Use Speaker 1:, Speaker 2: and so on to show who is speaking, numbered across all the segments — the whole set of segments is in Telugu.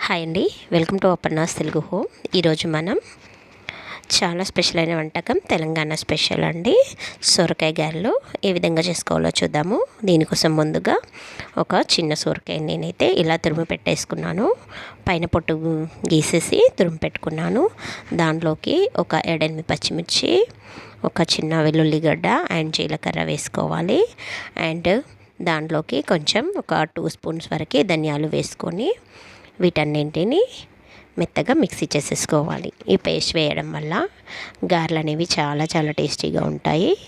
Speaker 1: హాయ్ అండి. Welcome to Aparna's Telugu home. ఈరోజు మనం చాలా స్పెషల్ అయిన వంటకం తెలంగాణ స్పెషల్ అండి. సొరకాయ గారెలు ఏ విధంగా చేసుకోవాలో చూద్దాము. దీనికోసం ముందుగా ఒక చిన్న సొరకాయ నేనైతే ఇలా తురుము పెట్టేసుకున్నాను. పైన పొట్టు గీసేసి తురుము పెట్టుకున్నాను. దాంట్లోకి ఒక ఏడెనిమిది పచ్చిమిర్చి ఒక చిన్న వెల్లుల్లిగడ్డ అండ్ జీలకర్ర వేసుకోవాలి. అండ్ దాంట్లోకి కొంచెం ఒక టూ స్పూన్స్ వరకు ధనియాలు వేసుకొని వీటన్నింటిని మెత్తగా మిక్సీ చేసేసుకోవాలి. ఈ పేస్ట్ వేయడం వల్ల గారెలు అనేవి చాలా చాలా టేస్టీగా ఉంటాయి.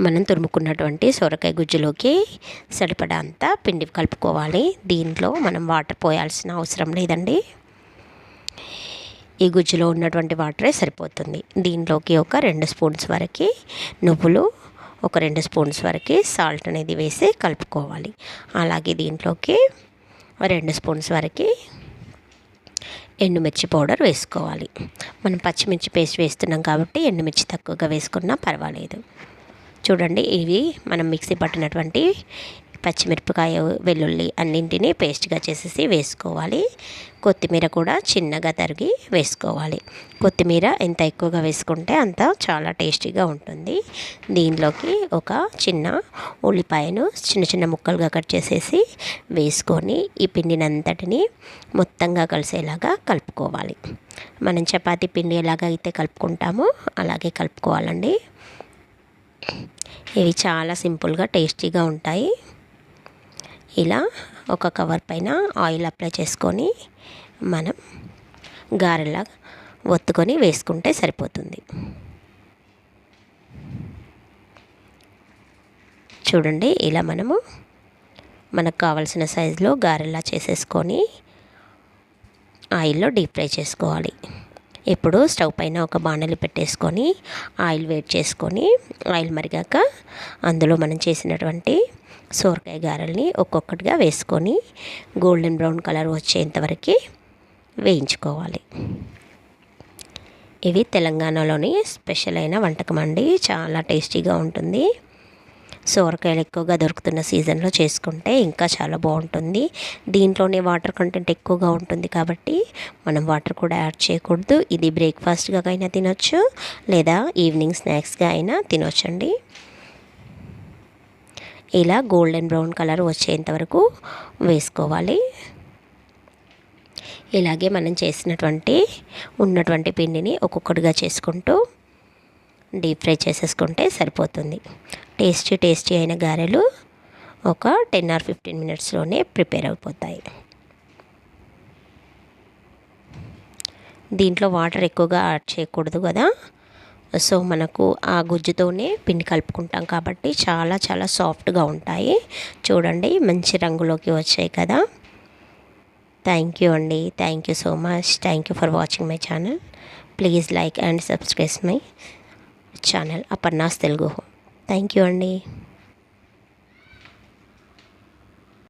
Speaker 1: మనం తురుముకున్నటువంటి సొరకాయ గుజ్జులోకి సరిపడా అంతా పిండి కలుపుకోవాలి. దీంట్లో మనం వాటర్ పోయాల్సిన అవసరం లేదండి. ఈ గుజ్జులో ఉన్నటువంటి వాటరే సరిపోతుంది. దీంట్లోకి ఒక రెండు స్పూన్స్ వరకు నువ్వులు ఒక రెండు స్పూన్స్ వరకు సాల్ట్ అనేది వేసి కలుపుకోవాలి. అలాగే దీంట్లోకి రెండు స్పూన్స్ వరకు ఎండుమిర్చి పౌడర్ వేసుకోవాలి. మనం పచ్చిమిర్చి పేస్ట్ వేస్తున్నాం కాబట్టి ఎండుమిర్చి తక్కువగా వేసుకున్నా పర్వాలేదు. చూడండి ఇవి మనం మిక్సీ పట్టినటువంటి పచ్చిమిరపకాయ వెల్లుల్లి అన్నింటినీ పేస్ట్గా చేసేసి వేసుకోవాలి. కొత్తిమీర కూడా చిన్నగా తరిగి వేసుకోవాలి. కొత్తిమీర ఎంత ఎక్కువగా వేసుకుంటే అంత చాలా టేస్టీగా ఉంటుంది. దీనిలోకి ఒక చిన్న ఉల్లిపాయను చిన్న చిన్న ముక్కలుగా కట్ చేసేసి వేసుకొని ఈ పిండినంతటిని మొత్తంగా కలిసేలాగా కలుపుకోవాలి. మనం చపాతీ పిండి ఎలాగ అయితే కలుపుకుంటామో అలాగే కలుపుకోవాలండి. ఇవి చాలా సింపుల్గా టేస్టీగా ఉంటాయి. ఇలా ఒక కవర్ పైన ఆయిల్ అప్లై చేసుకొని మనం గారెలా ఒత్తుకొని వేసుకుంటే సరిపోతుంది. చూడండి ఇలా మనము మనకు కావలసిన సైజులో గారెలా చేసేసుకొని ఆయిల్లో డీప్ ఫ్రై చేసుకోవాలి. ఇప్పుడు స్టవ్ పైన ఒక బాణలి పెట్టేసుకొని ఆయిల్ వేడి చేసుకొని ఆయిల్ మరిగాక అందులో మనం చేసినటువంటి సోరకాయ గారెల్ని ఒక్కొక్కటిగా వేసుకొని గోల్డెన్ బ్రౌన్ కలర్ వచ్చేంతవరకు వేయించుకోవాలి. ఇవి తెలంగాణలోని స్పెషల్ అయిన వంటకం అండి. చాలా టేస్టీగా ఉంటుంది. సోరకాయలు ఎక్కువగా దొరుకుతున్న సీజన్లో చేసుకుంటే ఇంకా చాలా బాగుంటుంది. దీంట్లోనే వాటర్ కంటెంట్ ఎక్కువగా ఉంటుంది కాబట్టి మనం వాటర్ కూడా యాడ్ చేయకూడదు. ఇది బ్రేక్ఫాస్ట్గా అయినా తినొచ్చు లేదా ఈవినింగ్ స్నాక్స్గా అయినా తినొచ్చండి. ఇలా గోల్డెన్ బ్రౌన్ కలర్ వచ్చేంత వరకు వేసుకోవాలి. ఇలాగే మనం చేసినటువంటి ఉన్నటువంటి పిండిని ఒక్కొక్కటిగా చేసుకుంటూ డీప్ ఫ్రై చేసేసుకుంటే సరిపోతుంది. టేస్టీ టేస్టీ అయిన గారెలు ఒక టెన్ ఆర్ ఫిఫ్టీన్ మినిట్స్లోనే ప్రిపేర్ అయిపోతాయి. దీంట్లో వాటర్ ఎక్కువగా యాడ్ చేయకూడదు కదా. సో మనకు ఆ గుజ్జుతోనే పిండి కలుపుకుంటాం కాబట్టి చాలా చాలా సాఫ్ట్గా ఉంటాయి. చూడండి మంచి రంగులోకి వచ్చాయి కదా. థ్యాంక్ యూ అండి. Thank you so much thank you for watching my channel please like and subscribe my channel Aparna's Telugu thank you అండి.